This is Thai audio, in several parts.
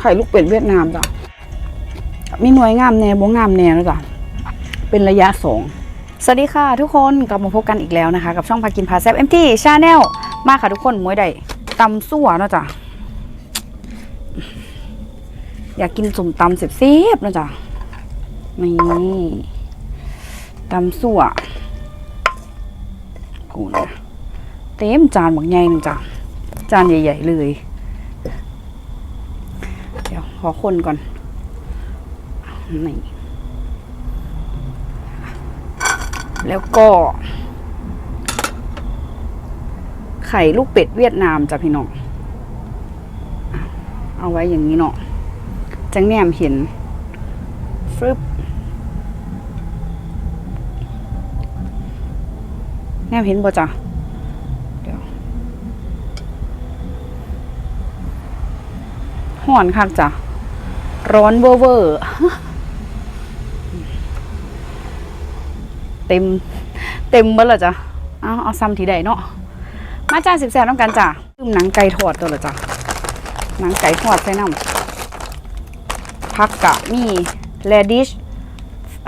ไข่ลูกเป็ดเวียดนามจ้ะมีหน่วยงามแน่บ่งามแน่แล้วจ้ะเป็นระยะสองสวัสดีค่ะทุกคนกลับมาพบกันอีกแล้วนะคะ กับช่องพากินพาแซบเอ็มทีชาแนลมาค่ะทุกคนมวยใดตำสั่วนะจ้ะอยากกินสุ่มตำเสียบๆนะจ้ะนี่ตำสั่วกูนะเต็มจานบักใหญ่นึงจ้ะจานใหญ่ ๆ เลย ขอคนก่อนนี่แล้วก็ ไข่ลูกเป็ดเวียดนามจ้ะพี่น้อง เอาไว้อย่างนี้เนาะจังแนมเห็นฟึบแนมเห็นบ่จ้ะเดี๋ยวห่อนคักจ้ะ ร้อนเวอร์เวอร์เต็ม เต็มเบิดและจ้ะเอาเอาซ้ำทีใดเนาะมาจ้าสิบแสนต้องกันจ้ะลืมหนังไก่ทอดตัวละจ้ะหนังไก่ทอดใส่น้ำผักกะมีแรดิช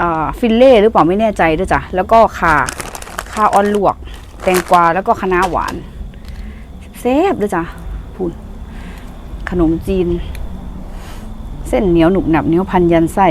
อ่าฟิลเล่หรือเปล่าไม่แน่ใจด้วยจ้ะแล้วก็ข่าข่าออนลวก แตงกวาแล้วก็คะน้าหวานเซฟด้วยจ้ะพูนขนมจีน เส้นเหนียวหนุบหนับเหนียวพันยันไส้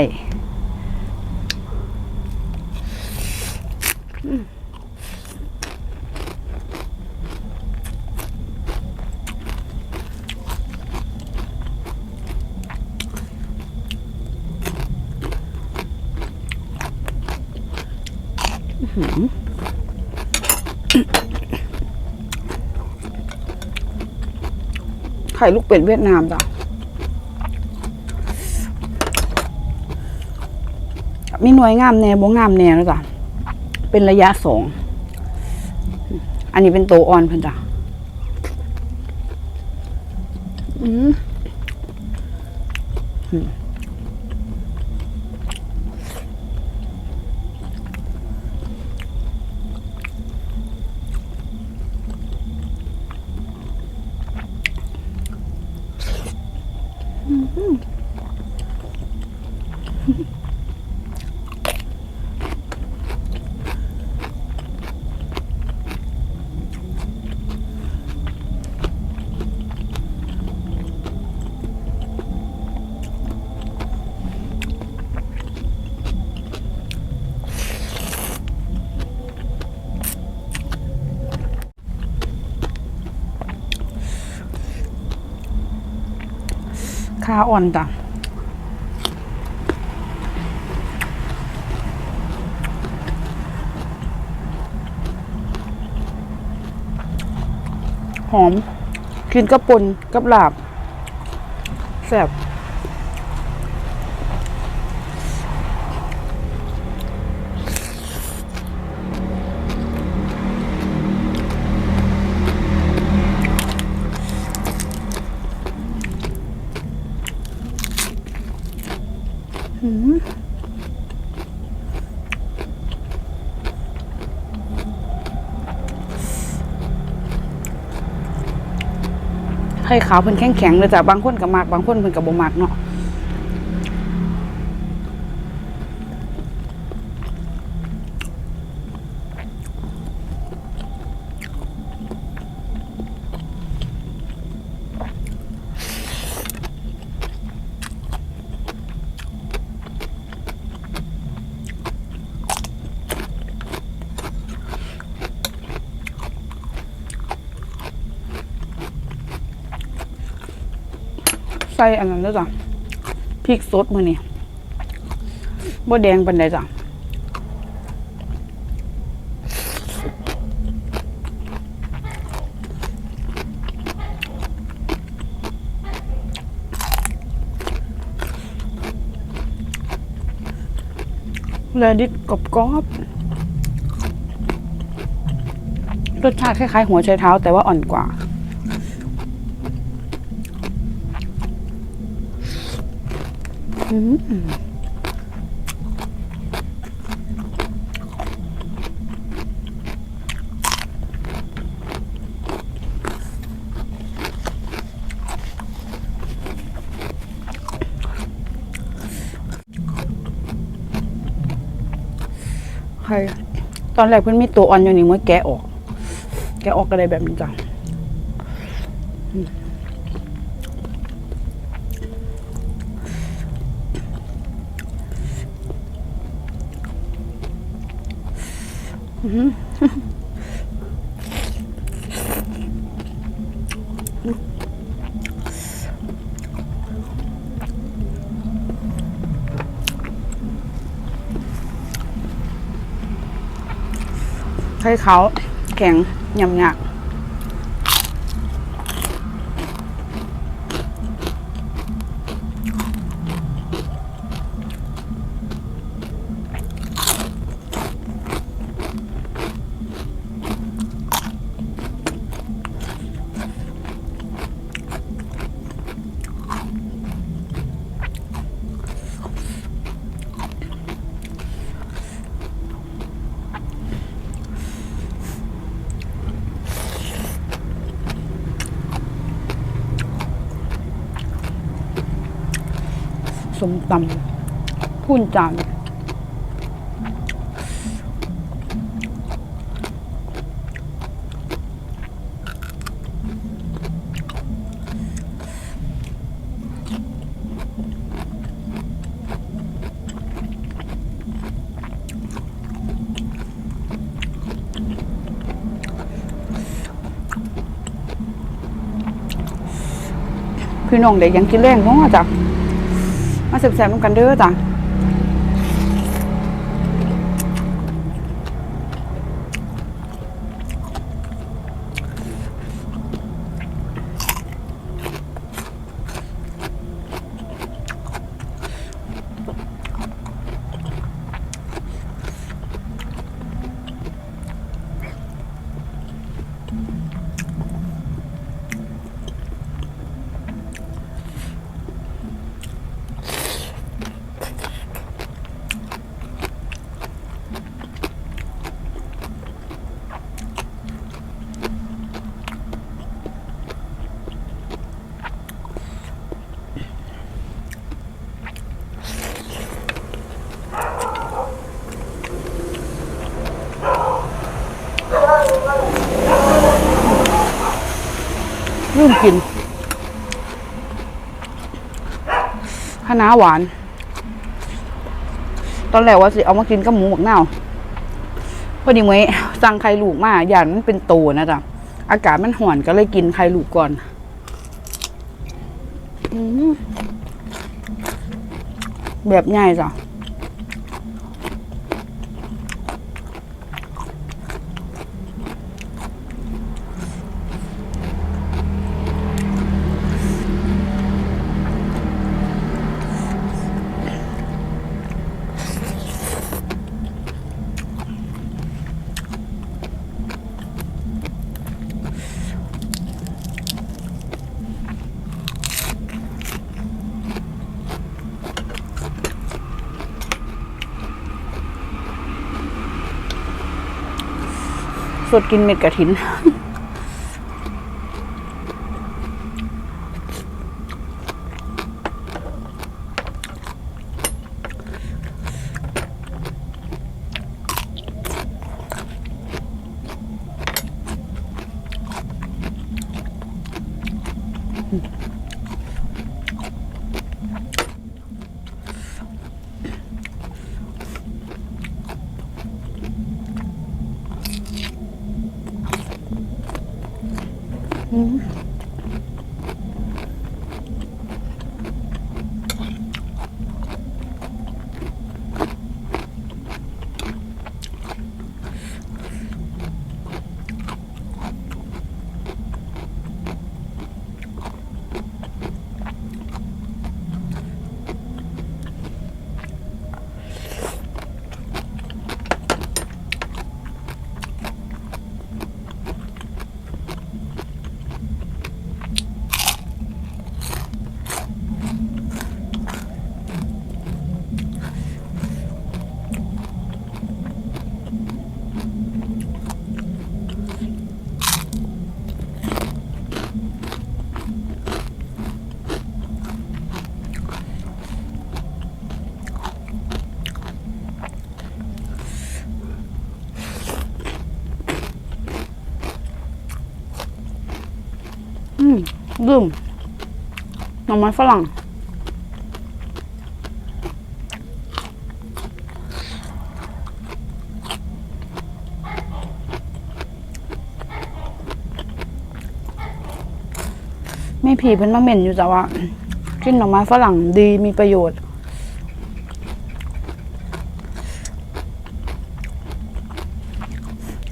ไข่ลูกเป็ดเวียดนามจ้ะ มี หน่วยงามแน่บ่งามแน่แล้วจ้ะเป็นระยะสอง อันนี้เป็นโตอ่อนเพิ่นจ้ะอืมาอ่อนจ้ะหอมกินกับปนกับลาบแซ่บ ไข่ขาวเพิ่นแข็งแข็งๆเลยจ้ะบางคนก็มักบางคนเพิ่นก็บ่มักเนาะ ส่อันนั้นด้วยจ้ะพริกสดมือนี่บ่แดงปันใดจ้ะแลดิดกรอบกรอบรสชาติคล้ายๆหัวไชเท้าแต่ว่าอ่อนกว่า ใครตอนแรกเพื่อนมีตัวอ่อนอยู่นี่เมื่อแกออก แกออกอะไรแบบนี้จ้ะ ให้เขาแข็งยำยาก ส มตำพูนจานพี่น้องเด็กยังกินแรงเนาะจ้ะ มาแซ่บๆนำกันเด้อจ้ะ ลืมกิน คะน้าหวาน ตอนแรกว่าสิเอามากินกับหมูหมักเน่าพอดีเมื่อสั่งไข่ลูกมาอย่างมันเป็นโตนะจ๊ะอากาศมันห่อนก็เลยกินไข่ลูกก่อนอมแบบง่ายจ้ะ สดกินเม็ดกระถิน อ ม ดื่มหน่อไม้ฝรั่ง ไม่ผีเพิ่นมาเหม็นอยู่แต่ว่ากินหน่อไม้ฝรั่งดีมีประโยชน์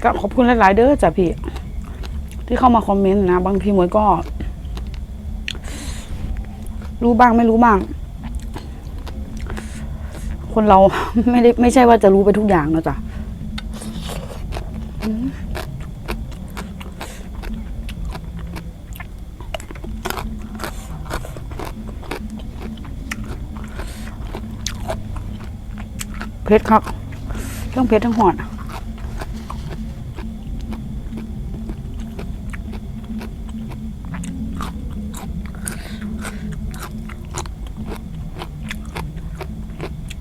ก็ขอบคุณหลาย ๆ เด้อจ้ะพี่ ที่เข้ามาคอมเมนต์นะ บางทีมวยก็ รู้บ้างไม่รู้บ้าง คนเราไม่ได้ไม่ใช่ว่าจะรู้ไปทุกอย่างนะจ๊ะเผ็ดครับทั้งเผ็ดทั้งหอด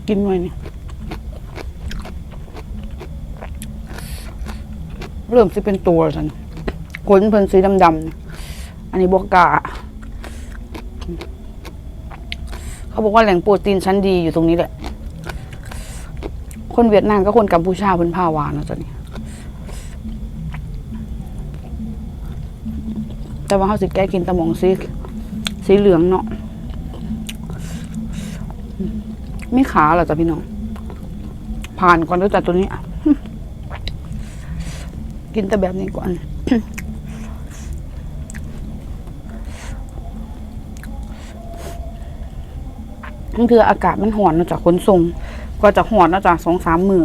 กินหน่อยนี่เริ่มสิเป็นตัวฉันขนเพิ่นสีดำๆอันนี้บอกกาเขาบอกว่าแหล่งโปรตีนชั้นดีอยู่ตรงนี้แหละ คนเวียดนามก็คนกัมพูชาเพิ่นพาวานะจ๊ะนี่แต่ว่าเขาสิแก้กินตะมองสีสีเหลืองเนาะ ไม่ขาหรอจ๊ะพี่น้อง ผ่านก่อนด้วยจ้ะตัวนี้กินแต่แบบนี้ก่อนนั่นคืออากาศมันหอนนะจ๊ะขนส่งก็จะหอนนะจ๊ะสองสามมือ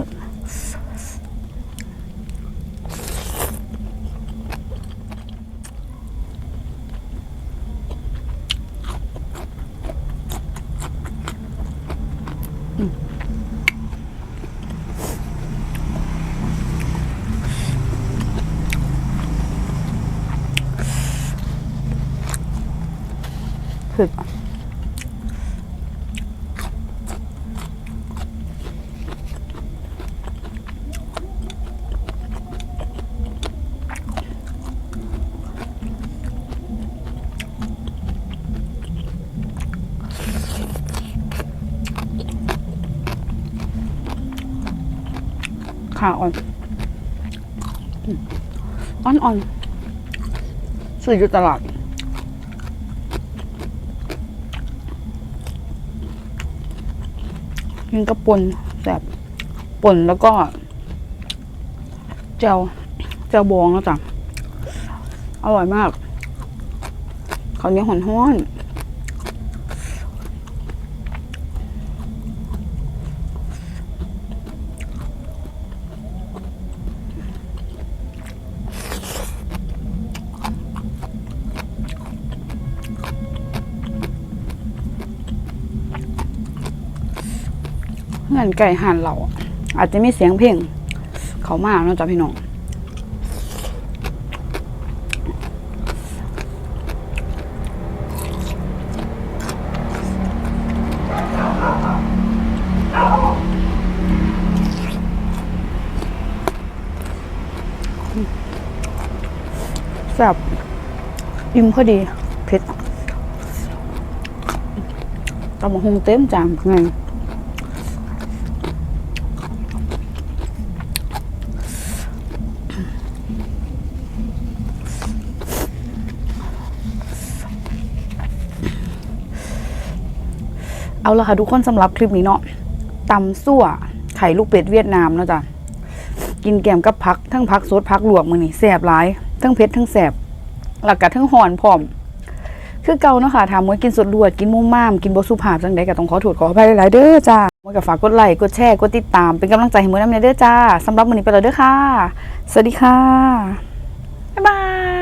คือขาอ่อนอ่อน อ่อนๆซื้ออยู่ตลาด กินก็ป่นแบบปนแล้วก็เจวเจวบองนะจ๊ะอร่อยมากข้าวเหนียวหอนห้อนานไก่หั่นเราอะอาจจะมีเสียงเพลงเขามากนะจ้ะพี่น้องแซบอิ่มพอดีเผ็ดตำบักหงเต็มจานไง เอาละค่ะทุกคนสำหรับคลิปนี้เนาะตำซั่วไข่ลูกเป็ดเวียดนามเนาะจ้ะกินแกมกับพักทั้งพักสดพักหลวกมือนี่แสบหลาย ทั้งเผ็ดทั้งแสบหลักกะทั้งหอนพร้อม คือเก่าเนาะค่ะถามมวยกินสดลวดกินมุ่มม่ามกินบสุภาพจังใดก็ต้องขอโทษขออภัยหลายๆเด้อจ้ามวยกับฝากกดไลค์กดแชร์กดติดตามเป็นกำลังใจให้มวยน้ำเนยเด้อจ้าสำหรับมื้อนี้ไปแล้วเด้อค่ะ สวัสดีค่ะบ๊ายบาย